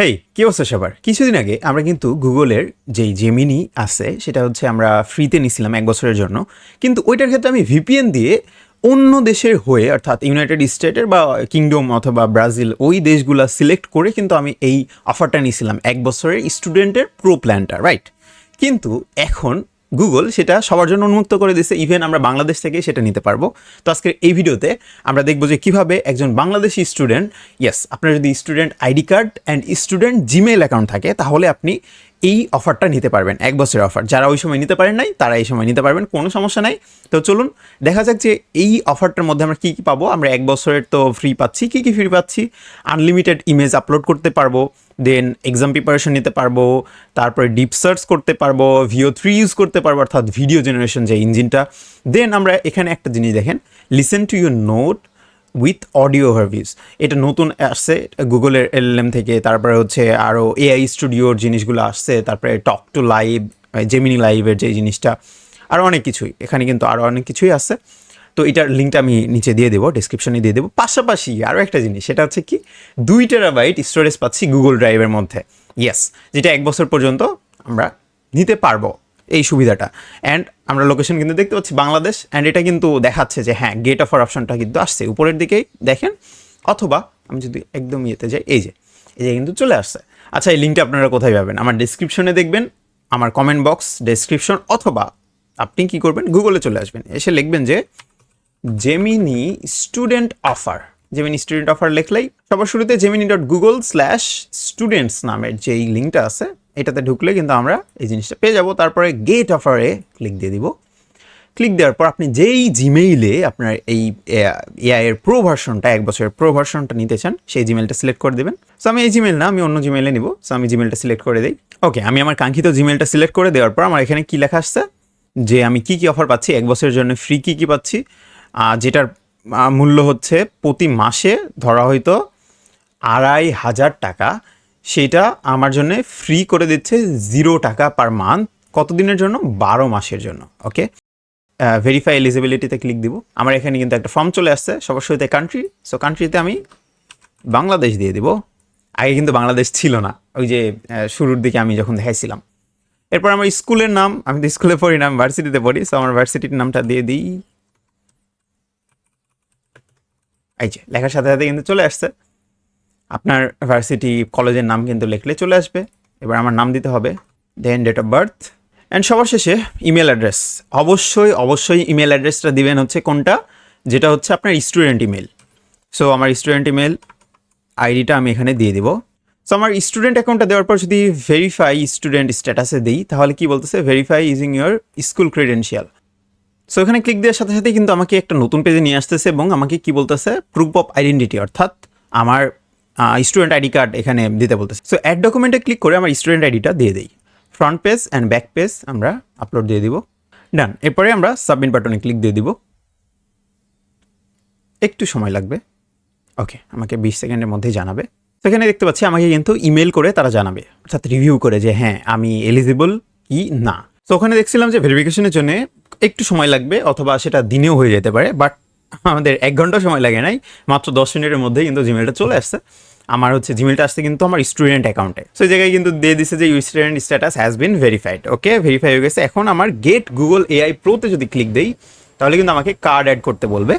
হেই কি অবস্থা সবার? কিছুদিন আগে আমরা কিন্তু গুগলের যেই জেমিনি আছে, সেটা হচ্ছে আমরা ফ্রিতে নিছিলাম এক বছরের জন্য। কিন্তু ওইটার ক্ষেত্রে আমি ভিপিএন দিয়ে অন্য দেশের হয়ে, অর্থাৎ ইউনাইটেড স্টেটের বা কিংডম অথবা ব্রাজিল ওই দেশগুলো সিলেক্ট করে কিন্তু আমি এই অফারটা নিয়েছিলাম এক বছরের স্টুডেন্টের প্রো প্ল্যানটা রাইট কিন্তু এখন গুগল সেটা সবার জন্য উন্মুক্ত করে দিছে ইভেন আমরা বাংলাদেশ থেকে সেটা নিতে পারব। তো আজকের এই ভিডিওতে আমরা দেখব যে কীভাবে একজন বাংলাদেশি স্টুডেন্ট ইয়েস আপনার যদি student ID card and student Gmail account থাকে, তাহলে আপনি এই অফারটা নিতে পারবেন, এক বছরের অফার যারা ওই সময় নিতে পারেন নাই, তারা এই সময় নিতে পারবেন, কোনো সমস্যা নাই। তো চলুন, দেখা যাক যে এই অফারটার মধ্যে আমরা কী কী পাবো। আমরা এক বছরের তো ফ্রি পাচ্ছি, কী কী ফ্রি পাচ্ছি? আনলিমিটেড ইমেজ আপলোড করতে পারব দেন এক্সাম প্রিপারেশন নিতে পারব, তারপরে ডিপ সার্চ করতে পারব ভিও থ্রি ইউজ করতে পারব, অর্থাৎ ভিডিও জেনারেশন যে ইঞ্জিনটা দেন আমরা এখানে একটা জিনিস দেখেন listen to your note with audio Harvis এটা নতুন আসছে গুগলের এলএম থেকে, তারপরে হচ্ছে আরও এআই স্টুডিওর জিনিসগুলো আসছে, তারপরে টক টু লাইভ জেমিনি লাইভের যে জিনিসটা আরও অনেক কিছুই। এখানে কিন্তু আরও অনেক কিছুই আছে। তো এটার লিঙ্কটা আমি নিচে দিয়ে দেবো ডিসক্রিপশনে দিয়ে দেবো। পাশাপাশি আরও একটা জিনিস, সেটা হচ্ছে কি, দুই টেরাবাইট স্টোরেজ পাচ্ছি গুগল ড্রাইভের মধ্যে। ইয়েস যেটা এক বছর পর্যন্ত আমরা নিতে পারব। এই সুবিধাটা। অ্যান্ড আমরা লোকেশন কিন্তু দেখতে পাচ্ছি বাংলাদেশ অ্যান্ড এটা কিন্তু দেখাচ্ছে যে হ্যাঁ গেট অফার অপশনটা কিন্তু আসছে। উপরের দিকেই দেখেন, অথবা আমি যদি একদম ইয়েতে যাই, এই যে এই যে কিন্তু চলে আসছে। আচ্ছা এই লিঙ্কটা আপনারা কোথায় পাবেন? আমার ডিসক্রিপশনে দেখবেন, আমার কমেন্ট বক্স ডেসক্রিপশন অথবা আপনি কি করবেন? গুগলে চলে আসবেন। এসে লিখবেন যে Gemini student offer Gemini student offer লিখলেই সবার শুরুতে Gemini dot Google slash students নামের যেই লিঙ্কটা আছে, এটাতে ঢুকলে কিন্তু আমরা এই জিনিসটা পেয়ে যাব। তারপরে গেট অফারে ক্লিক দিয়ে দিব। ক্লিক দেওয়ার পর আপনি যেই জিমেইলে আপনার এই এআই এর প্রো ভার্সনটা এক বছরের প্রো ভার্সনটা নিতে চান, সেই জিমেলটা সিলেক্ট করে দেবেন। সো আমি এই জিমেল না, আমি অন্য জিমেলে নিব। সো আমি জিমেলটা সিলেক্ট করে দিই। ওকে আমি আমার কাঙ্ক্ষিত জিমেলটা সিলেক্ট করে দেওয়ার পর আমার এখানে কী লেখা আসছে? যে আমি কি কি অফার পাচ্ছি, এক বছরের জন্য ফ্রি কী কী পাচ্ছি যেটার মূল্য হচ্ছে প্রতি মাসে ধরা হয়তো আড়াই হাজার টাকা। সেটা আমার জন্য ফ্রি করে দিচ্ছে জিরো টাকা পার মান্থ কতদিনের জন্য? বারো মাসের জন্য ওকে ভেরিফাই এলিজিবিলিটিতে ক্লিক দিব। আমার এখানে কিন্তু একটা ফর্ম চলে আসছে, সবার শুরুতে কান্ট্রি সো কান্ট্রিতে আমি বাংলাদেশ দিয়ে দিব। আগে কিন্তু বাংলাদেশ ছিল না, ওই যে শুরুর দিকে আমি যখন দেখাইছিলাম। এরপর আমার স্কুলের নাম, আমি তো স্কুলে পড়ি না, আমি ভার্সিটিতে পড়ি। সো আমার ভার্সিটির নামটা দিয়ে দিই। এই যে, লেখার সাথে সাথে কিন্তু চলে আসছে। আপনার ভার্সিটি কলেজের নাম কিন্তু লিখলে চলে আসবে। এবার আমার নাম দিতে হবে then date of birth and সবার শেষে ইমেল অ্যাড্রেস অবশ্যই অবশ্যই ইমেল অ্যাড্রেসটা দিবেন হচ্ছে কোনটা? যেটা হচ্ছে আপনার স্টুডেন্ট ইমেল সো আমার স্টুডেন্ট ইমেল আইডিটা আমি এখানে দিয়ে দিব। সো আমার স্টুডেন্ট অ্যাকাউন্টটা দেওয়ার পর যদি ভেরিফাই স্টুডেন্ট স্ট্যাটাসে দিই, তাহলে কি বলতেছে? Verify using your school credential so এখানে ক্লিক দেওয়ার সাথে সাথে কিন্তু আমাকে একটা নতুন পেজে নিয়ে আসতেছে এবং আমাকে কি বলতেছে? প্রুফ অফ আইডেন্টিটি অর্থাৎ আমার স্টুডেন্ট আইডি কার্ড এখানে দিতে বলতেছে। সো অ্যাড ডকুমেন্টে ক্লিক করে আমার স্টুডেন্ট আইডিটা দিয়ে দিই। Front page and back page আমরা আপলোড দিয়ে দিব। ডান এরপরে আমরা সাবমিট বাটনে ক্লিক দিয়ে দিব। একটু সময় লাগবে। ওকে আমাকে বিশ সেকেন্ডের মধ্যেই জানাবে। সেখানে দেখতে পাচ্ছি আমাকে কিন্তু ইমেল করে তারা জানাবে। অর্থাৎ রিভিউ করে যে হ্যাঁ আমি এলিজিবল কি না। তো ওখানে দেখছিলাম যে ভেরিফিকেশনের জন্য একটু সময় লাগবে অথবা সেটা দিনেও হয়ে যেতে পারে বাট আমাদের এক ঘণ্টা সময় লাগে নাই, মাত্র দশ মিনিটের মধ্যেই কিন্তু জিমেলটা চলে আসছে। আমার হচ্ছে জিমেলটা আসছে কিন্তু আমার স্টুডেন্ট অ্যাকাউন্টে সেই জায়গায় কিন্তু দিয়ে দিছে যে you student status has been verified okay verify হয়ে গেছে। এখন আমার গেট গুগল এআই প্রোতে যদি ক্লিক দেই, তাহলে কিন্তু আমাকে কার্ড অ্যাড করতে বলবে।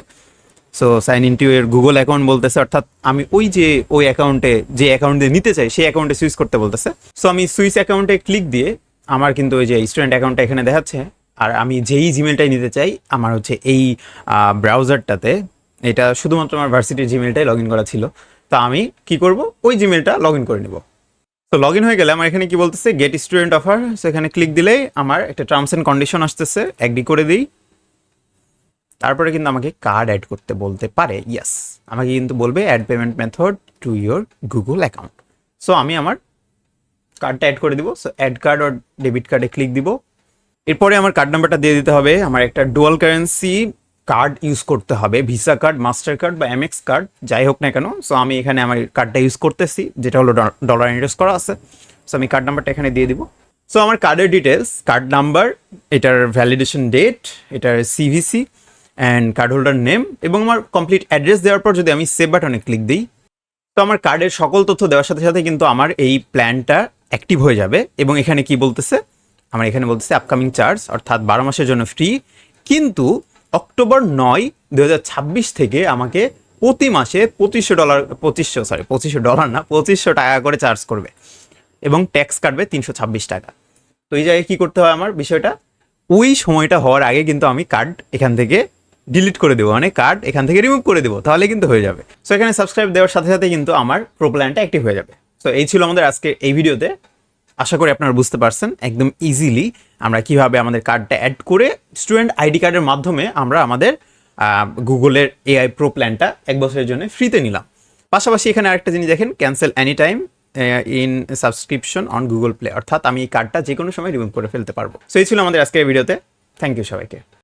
সো সাইন ইন টু এর গুগল অ্যাকাউন্ট বলতেছে, অর্থাৎ আমি ওই যে ওই অ্যাকাউন্টে যে অ্যাকাউন্ট দিয়ে নিতে চাই, সেই অ্যাকাউন্টে সুইচ করতে বলতেছে। সো আমি সুইচ অ্যাকাউন্টে ক্লিক দিয়ে, আমার কিন্তু ওই যে স্টুডেন্ট অ্যাকাউন্টটা এখানে দেখাচ্ছে। আর আমি যেই জিমেলটাই নিতে চাই, আমার হচ্ছে এই ব্রাউজারটাতে এটা শুধুমাত্র আমার ভার্সিটির জিমেলটাই লগ ইন করা ছিল। তা আমি কি করব? ওই জিমেলটা লগ ইন করে নেব। তো লগ ইন হয়ে গেলে আমার এখানে কি বলতেছে? গেট স্টুডেন্ট অফার সো এখানে ক্লিক দিলেই আমার একটা টার্মস অ্যান্ড কন্ডিশন আসতেছে অ্যাগ্রি করে দিই। তারপরে কিন্তু আমাকে কার্ড অ্যাড করতে বলতে পারে ইয়েস আমাকে কিন্তু বলবে add payment method to your Google account so আমি আমার কার্ডটা অ্যাড করে দিব। সো অ্যাড কার্ড আর ডেবিট কার্ডে ক্লিক দিব। এরপরে আমার কার্ড নাম্বারটা দিয়ে দিতে হবে। আমার একটা ডুয়াল কারেন্সি কার্ড ইউজ করতে হবে। ভিসা কার্ড মাস্টার কার্ড বা এমএক্স কার্ড যাই হোক না কেন। সো আমি এখানে আমার কার্ডটা ইউজ করতেছি, যেটা হলো ডলার ইনভেস্ট করা আছে। সো আমি কার্ড নাম্বারটা এখানে দিয়ে দিব। সো আমার কার্ডের ডিটেলস কার্ড নাম্বার এটার ভ্যালিডেশন ডেট এটার CVC and card holder name এবং আমার কমপ্লিট অ্যাড্রেস দেওয়ার পর যদি আমি সেভ বাটনে ক্লিক দিই, তো আমার কার্ডের সকল তথ্য দেওয়ার সাথে সাথে কিন্তু আমার এই প্ল্যানটা অ্যাক্টিভ হয়ে যাবে। এবং এখানে কি বলতেছে? আমার এখানে বলতেছে আপকামিং চার্জ অর্থাৎ বারো মাসের জন্য ফ্রি কিন্তু অক্টোবর নয় দু থেকে আমাকে প্রতি মাসে পঁচিশশো ডলার পঁচিশশো সরি পঁচিশশো ডলার না, পঁচিশশো টাকা করে চার্জ করবে এবং ট্যাক্স কাটবে তিনশো ছাব্বিশ টাকা। তো এই জায়গায় কী করতে হয় আমার বিষয়টা? ওই সময়টা হওয়ার আগে কিন্তু আমি কার্ড এখান থেকে ডিলিট করে দেবো মানে কার্ড এখান থেকে রিমুভ করে দেবো, তাহলে কিন্তু হয়ে যাবে। সো এখানে সাবস্ক্রাইব দেওয়ার সাথে সাথে কিন্তু আমার প্রো প্ল্যানটা অ্যাক্টিভ হয়ে যাবে। সো এই ছিল আমাদের আজকে এই ভিডিওতে আশা করি আপনারা বুঝতে পারছেন, একদম ইজিলি আমরা কীভাবে আমাদের কার্ডটা অ্যাড করে স্টুডেন্ট আইডি কার্ডের মাধ্যমে আমরা আমাদের গুগলের এআই প্রো প্ল্যানটা এক বছরের জন্য ফ্রিতে নিলাম। পাশাপাশি এখানে আরেকটা জিনিস দেখেন cancel any time in subscription on Google Play অর্থাৎ আমি এই কার্ডটা যে কোনো সময় রিমুভ করে ফেলতে পারব। সো এই ছিল আমাদের আজকের ভিডিওতে থ্যাংক ইউ সবাইকে।